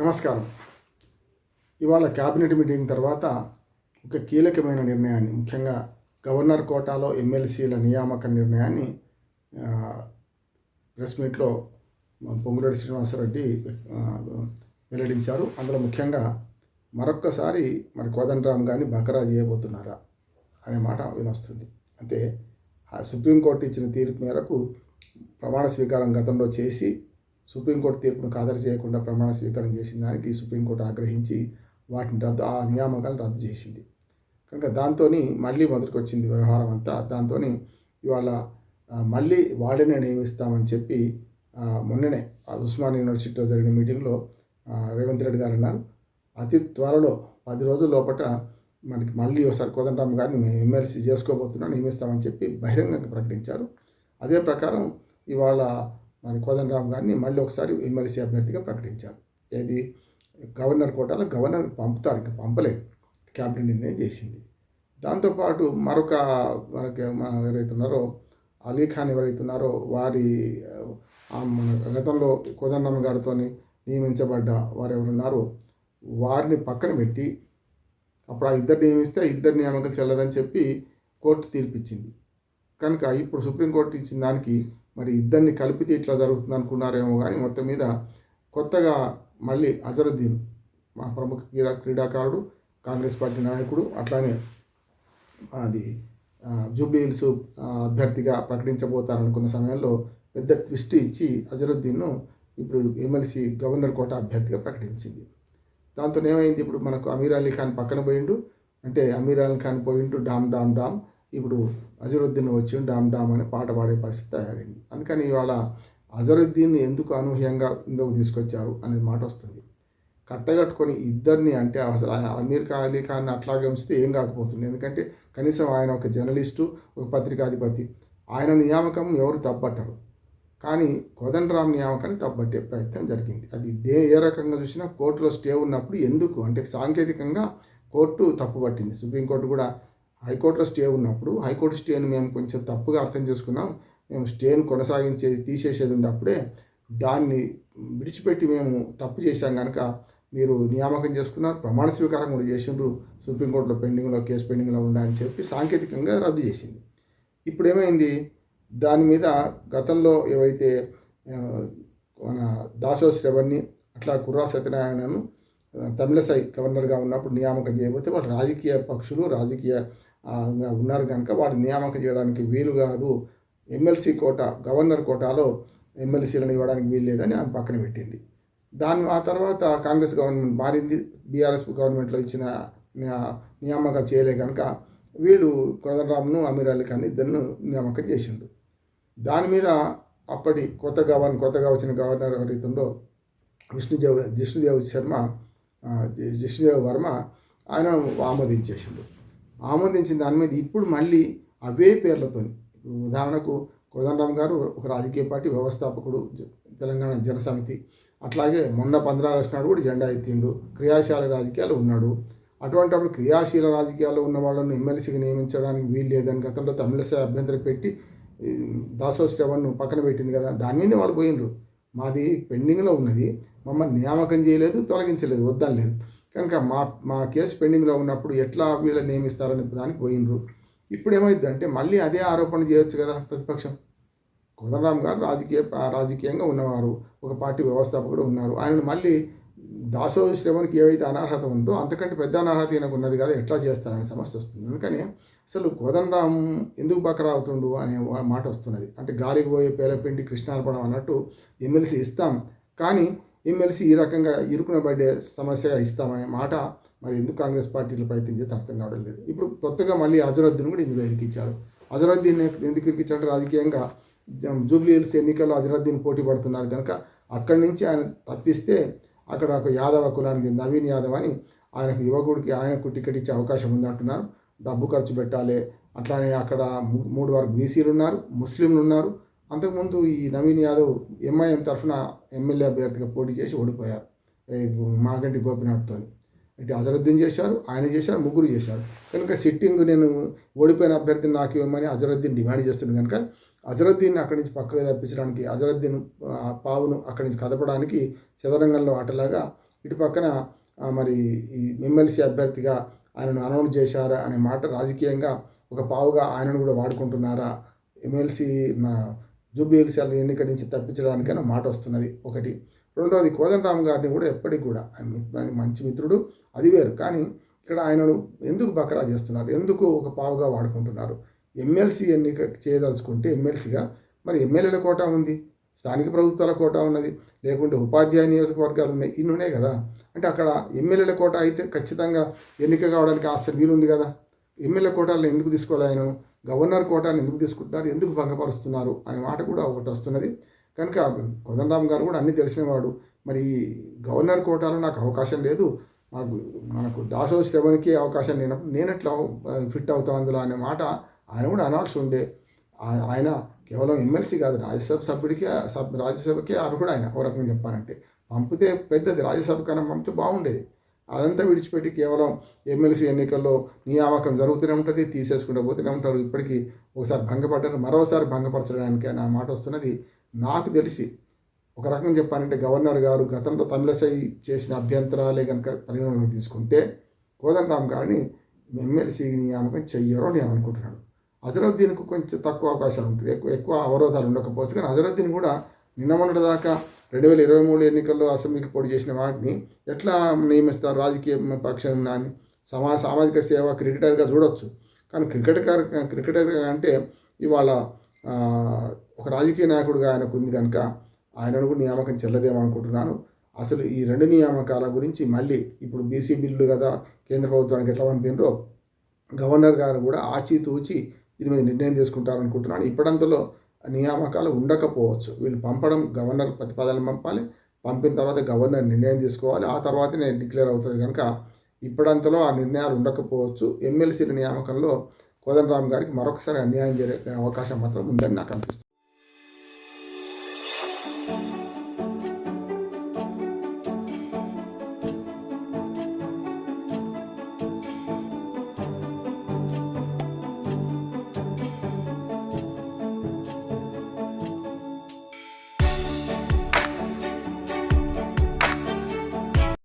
నమస్కారం. ఇవాళ cabinet meeting తర్వాత ఒక కీలకమైన నిర్ణయాన్ని ముఖ్యంగా గవర్నర్ కోటాలో ఎమ్మెల్సీల నియామక నిర్ణయాన్ని ప్రెస్ మీట్లో మా శ్రీనివాసరెడ్డి వెల్లడించారు. అందులో ముఖ్యంగా మరొక్కసారి మరి కోదండరామ్ గారిని బకరా చేయబోతున్నారా అనే మాట వినొస్తుంది. అంటే ఆ సుప్రీంకోర్టు ఇచ్చిన తీర్పు మేరకు ప్రమాణ స్వీకారం గతంలో చేసి సుప్రీంకోర్టు తీర్పును ఖాతరు చేయకుండా ప్రమాణ స్వీకారం చేసిన దానికి సుప్రీంకోర్టు ఆగ్రహించి వాటిని రద్దు ఆ నియామకాలను రద్దు చేసింది. కనుక దాంతో మళ్ళీ మొదటికి వచ్చింది వ్యవహారం అంతా. దాంతో ఇవాళ మళ్ళీ వాళ్ళనే నియమిస్తామని చెప్పి మొన్ననే ఆ ఉస్మాన్ యూనివర్సిటీలో జరిగిన మీటింగ్లో రేవంత్ రెడ్డి గారు అన్నారు. అతి త్వరలో పది రోజుల లోపల మనకి మళ్ళీ ఒకసారి కోదండరామ్ గారిని మేము ఎమ్మెల్సీ చేసుకోబోతున్నాం నియమిస్తామని చెప్పి బహిరంగంగా ప్రకటించారు. అదే ప్రకారం ఇవాళ మన కోదండరామ్ గారిని మళ్ళీ ఒకసారి ఎమ్మెల్సీ అభ్యర్థిగా ప్రకటించారు. ఏది? గవర్నర్ కోటాలో గవర్నర్ పంపుతారు ఇంకా పంపలేదు. క్యాబినెట్ నిర్ణయం చేసింది. దాంతోపాటు మరొక మనకి మన ఎవరైతే ఉన్నారో అలీ ఖాన్ ఎవరైతే ఉన్నారో వారి మన గతంలో కోదండరామ్ గారితో నియమించబడ్డ వారు ఎవరున్నారో వారిని పక్కన పెట్టి అప్పుడు ఆ ఇద్దరు నియమిస్తే ఇద్దరు నియామకాలు చెల్లదని చెప్పి కోర్టు తీర్పిచ్చింది. కనుక ఇప్పుడు సుప్రీంకోర్టు ఇచ్చిన దానికి మరి ఇద్దరిని కలిపితే ఇట్లా జరుగుతుంది అనుకున్నారేమో కానీ మొత్తం మీద కొత్తగా మళ్ళీ అజరుద్దీన్ మా ప్రముఖ క్రీడా క్రీడాకారుడు కాంగ్రెస్ పార్టీ నాయకుడు అట్లానే అది జూబ్లీహిల్స్ జూబ్లీ హిల్స్ అభ్యర్థిగా ప్రకటించబోతారనుకున్న సమయంలో పెద్ద ట్విస్ట్ ఇచ్చి అజరుద్దీన్ను ఇప్పుడు ఎమ్మెల్సీ గవర్నర్ కోట అభ్యర్థిగా ప్రకటించింది. దాంతో ఏమైంది? ఇప్పుడు మనకు అమీర్ అలీ ఖాన్ పక్కన పోయిండు. అంటే అమీర్ అలీ ఖాన్ పోయిండు డామ్ డామ్ డామ్. ఇప్పుడు అజరుద్దీన్ వచ్చి డామ్ డామ్ అని పాట పాడే పరిస్థితి తయారైంది. అందుకని ఇవాళ అజరుద్దీన్ ఎందుకు అనూహ్యంగా ఇందుకు తీసుకొచ్చారు అనే మాట వస్తుంది. కట్టగట్టుకొని ఇద్దరిని అంటే అసలు అమీర్ ఖాళీ అలీ ఖాన్ అట్లాగే ఉంచితే ఏం కాకపోతుంది? ఎందుకంటే కనీసం ఆయన ఒక జర్నలిస్టు ఒక పత్రికాధిపతి ఆయన నియామకం ఎవరు తప్పట్టరు. కానీ కోదండరామ్ నియామకాన్ని తప్పట్టే ప్రయత్నం జరిగింది. అది దే ఏ రకంగా చూసినా కోర్టులో స్టే ఉన్నప్పుడు ఎందుకు? అంటే సాంకేతికంగా కోర్టు తప్పుపట్టింది. సుప్రీంకోర్టు కూడా హైకోర్టులో స్టే ఉన్నప్పుడు హైకోర్టు స్టేని మేము కొంచెం తప్పుగా అర్థం చేసుకున్నాం. మేము స్టేను కొనసాగించేది తీసేసేది ఉన్నప్పుడే దాన్ని విడిచిపెట్టి మేము తప్పు చేశాం కనుక మీరు నియామకం చేసుకున్నారు. ప్రమాణ స్వీకారం కూడా చేసిండ్రు. సుప్రీంకోర్టులో పెండింగ్లో కేసు పెండింగ్లో ఉందని చెప్పి సాంకేతికంగా రద్దు చేసింది. ఇప్పుడు ఏమైంది? దాని మీద గతంలో ఏవైతే మన దాసో శ్రవణ్ణి అట్లా కుర్రా సత్యనారాయణను తమిళసై గవర్నర్గా ఉన్నప్పుడు నియామకం చేయబోతే వాళ్ళు రాజకీయ పక్షులు రాజకీయ ఉన్నారు కనుక వాటిని నియామకం చేయడానికి వీలు కాదు. ఎమ్మెల్సీ కోట గవర్నర్ కోటాలో ఎమ్మెల్సీలను ఇవ్వడానికి వీలు లేదని ఆమె పక్కన పెట్టింది. దాని ఆ తర్వాత కాంగ్రెస్ గవర్నమెంట్ మారింది. బీఆర్ఎస్ గవర్నమెంట్లో ఇచ్చిన నియామకం చేయలే కనుక వీళ్ళు కోదండరామ్ను అమీర్ అలీ ఖాన్ ఇద్దరిని నియామకం చేసిండు దాని మీద అప్పటి కొత్త గవర్నర్ కొత్తగా వచ్చిన గవర్నర్ ఎవరైతుందో విష్ణుదేవ్ జిష్ణుదేవ్ శర్మ ఆ, జిష్ణుదేవ్ వర్మ ఆయన ఆమోదించేసిండు. ఆమోదించిన దాని మీద ఇప్పుడు మళ్ళీ అవే పేర్లతో ఉదాహరణకు కోదండరామ్ గారు ఒక రాజకీయ పార్టీ వ్యవస్థాపకుడు జ- తెలంగాణ జనసమితి. అట్లాగే మొన్న పంద్రా ఆగస్టు నాడు కూడా జెండా ఎత్తిండు. క్రియాశీల రాజకీయాలు ఉన్నాడు. అటువంటిప్పుడు క్రియాశీల రాజకీయాల్లో ఉన్న వాళ్ళను ఎమ్మెల్సీకి నియమించడానికి వీలు లేదని గతంలో తమిళసై అభ్యంతరం పెట్టి ఈ దాసో శ్రవణ్ను పక్కన పెట్టింది కదా దాని మీద వాళ్ళు పోయినరు మాది పెండింగ్లో ఉన్నది. మమ్మల్ని నియామకం చేయలేదు తొలగించలేదు వద్దనలేదు. కనుక మా మా కేసు పెండింగ్లో ఉన్నప్పుడు ఎట్లా వీళ్ళని నియమిస్తారనే దానికి పోయినరు ఇప్పుడు ఏమైందంటే మళ్ళీ అదే ఆరోపణ చేయొచ్చు కదా ప్రతిపక్షం. కోదండరామ్ గారు రాజకీయ రాజకీయంగా ఉన్నవారు ఒక పార్టీ వ్యవస్థాపకుడు ఉన్నారు. ఆయన మళ్ళీ దాసో శ్రవణ్కి ఏవైతే అనర్హత ఉందో అంతకంటే పెద్ద అనర్హత ఈయనకు ఉన్నది కదా ఎట్లా చేస్తారనే సమస్య వస్తుంది. అందుకని అసలు కోదండరామ్ ఎందుకు బకరా అవుతుండు అనే మాట వస్తున్నది. అంటే గాలికి పోయే పేలపిండి కృష్ణార్పణం అన్నట్టు ఎమ్మెల్సీ ఇస్తాం. కానీ ఎమ్మెల్సీ ఈ రకంగా ఇరుకునబడే సమస్యగా ఇస్తామనే మాట మరి ఎందుకు కాంగ్రెస్ పార్టీలు ప్రయత్నించేది అర్థం కావడం లేదు. ఇప్పుడు కొత్తగా మళ్ళీ అజరుద్దీన్ కూడా ఇందులో ఇరికించారు అజరుద్దీన్ ఎందుకు ఇరికించారంటే రాజకీయంగా జూబ్లీ హిల్స్ ఎన్నికల్లో అజరుద్దీన్ పోటీ పడుతున్నారు కనుక అక్కడి నుంచి ఆయన తప్పిస్తే అక్కడ ఒక యాదవ కులానికి నవీన్ యాదవ్ అని ఆయనకు యువకుడికి ఆయనకు టికెట్ ఇచ్చే అవకాశం ఉంది అంటున్నారు. డబ్బు ఖర్చు పెట్టాలి. అట్లానే అక్కడ మూడు వరకు బీసీలు ఉన్నారు ముస్లింలు ఉన్నారు. అంతకుముందు ఈ నవీన్ యాదవ్ ఎంఐఎం తరఫున ఎమ్మెల్యే అభ్యర్థిగా పోటీ చేసి ఓడిపోయారు. మాగంటి గోపినాథ్తో ఇటు అజరుద్దీన్ చేశారు ఆయన చేశారు ముగ్గురు చేశారు. కనుక సిట్టింగ్ నేను ఓడిపోయిన అభ్యర్థిని నాకు ఇవ్వమని అజరుద్దీన్ డిమాండ్ చేస్తుంది కనుక అజరుద్దీన్ అక్కడి నుంచి పక్కగా తప్పించడానికి అజరుద్దీన్ ఆ పావును అక్కడి నుంచి కదపడానికి చదరంగంలో ఆటలాగా ఇటు పక్కన మరి ఈ ఎమ్మెల్సీ అభ్యర్థిగా ఆయనను అనౌన్స్ చేశారా అనే మాట రాజకీయంగా ఒక పావుగా ఆయనను కూడా వాడుకుంటున్నారా? ఎమ్మెల్సీ జూబ్లీహిల్స్ ఎన్నిక నుంచి తప్పించడానికైనా మాట వస్తున్నది ఒకటి. రెండవది కోదండరామ్ గారిని కూడా ఎప్పటికి కూడా ఆయన మంచి మిత్రుడు అది వేరు. కానీ ఇక్కడ ఆయనను ఎందుకు బకరా చేస్తున్నారు? ఎందుకు ఒక పావుగా వాడుకుంటున్నారు? ఎమ్మెల్సీ ఎన్నిక చేయదలుచుకుంటే ఎమ్మెల్సీగా మరి ఎమ్మెల్యేల కోటా ఉంది స్థానిక ప్రభుత్వాల కోటా ఉన్నది లేకుంటే ఉపాధ్యాయ నియోజకవర్గాలు ఉన్నాయి ఇన్ని ఉన్నాయి కదా. అంటే అక్కడ ఎమ్మెల్యేల కోట అయితే ఖచ్చితంగా ఎన్నిక కావడానికి ఆస్తి వీలుంది కదా. ఎమ్మెల్యే కోటాలను ఎందుకు తీసుకోలేను గవర్నర్ కోటాలను ఎందుకు తీసుకుంటున్నారు? ఎందుకు భంగపరుస్తున్నారు? అనే మాట కూడా ఒకటి వస్తున్నది. కనుక కోదండరామ్ గారు కూడా అన్నీ తెలిసినవాడు మరి గవర్నర్ కోటాలో నాకు అవకాశం లేదు. మాకు మనకు దాసో శ్రవణికి అవకాశం లేనప్పుడు నేను ఎట్లా ఫిట్ అవుతాను అందులో అనే మాట ఆయన కూడా అనాల్సి ఉండే. ఆయన కేవలం ఎమ్మెల్సీ కాదు రాజ్యసభ సభ్యుడికి సబ్ రాజ్యసభకి అర్హుడు ఆయన. ఒక రకంగా చెప్పాలంటే. పంపితే పెద్దది. రాజ్యసభ కన్నా పంపితే బాగుండేది. అదంతా విడిచిపెట్టి కేవలం ఎమ్మెల్సీ ఎన్నికల్లో నియామకం జరుగుతూనే ఉంటుంది తీసేసుకుంటూ పోతూనే ఉంటారు. ఇప్పటికీ ఒకసారి భంగపడ్డారు మరోసారి భంగపరచడానికి అనే మాట వస్తున్నది నాకు తెలిసి. ఒక రకంగా చెప్పాలంటే గవర్నర్ గారు గతంలో తమిళసై చేసిన అభ్యంతరాలే కనుక పరిగణలోకి తీసుకుంటే కోదండరామ్ గారిని ఎమ్మెల్సీ నియామకం చెయ్యరు నేను అనుకుంటున్నాను. అజరుద్దీన్కు కొంచెం తక్కువ అవకాశాలు ఉంటుంది. ఎక్కువ ఎక్కువ అవరోధాలు ఉండకపోవచ్చు. కానీ అజరుద్దీన్ కూడా నిన్న మొన్నటి దాకా రెండు వేల ఇరవై మూడు ఎన్నికల్లో అసెంబ్లీకి పోటీ చేసిన వాటిని ఎట్లా నియమిస్తారు? రాజకీయ పక్షం అని సమా సామాజిక సేవ క్రికెటర్గా చూడొచ్చు. కానీ క్రికెటర్ క్రికెటర్ అంటే ఇవాళ ఒక రాజకీయ నాయకుడిగా ఆయనకు ఉంది కనుక ఆయనను కూడా నియామకం చెల్లదేమో అనుకుంటున్నాను. అసలు ఈ రెండు నియామకాల గురించి మళ్ళీ ఇప్పుడు బీసీ బిల్లు కదా కేంద్ర ప్రభుత్వానికి ఎట్లా పంపినరో గవర్నర్ గారు కూడా ఆచితూచి దీని మీద నిర్ణయం తీసుకుంటారనుకుంటున్నాను. ఇప్పుడంతలో నియామకాలు ఉండకపోవచ్చు. వీళ్ళు పంపడం గవర్నర్ ప్రతిపాదనలు పంపాలి. పంపిన తర్వాత గవర్నర్ నిర్ణయం తీసుకోవాలి. ఆ తర్వాతనే డిక్లేర్ అవుతుంది కనుక ఇప్పుడంతలో ఆ నిర్ణయాలు ఉండకపోవచ్చు. ఎమ్మెల్సీల నియామకంలో కోదండరామ్ గారికి మరొకసారి అన్యాయం జరిగే అవకాశం మాత్రం ఉందని నాకు అనిపిస్తుంది.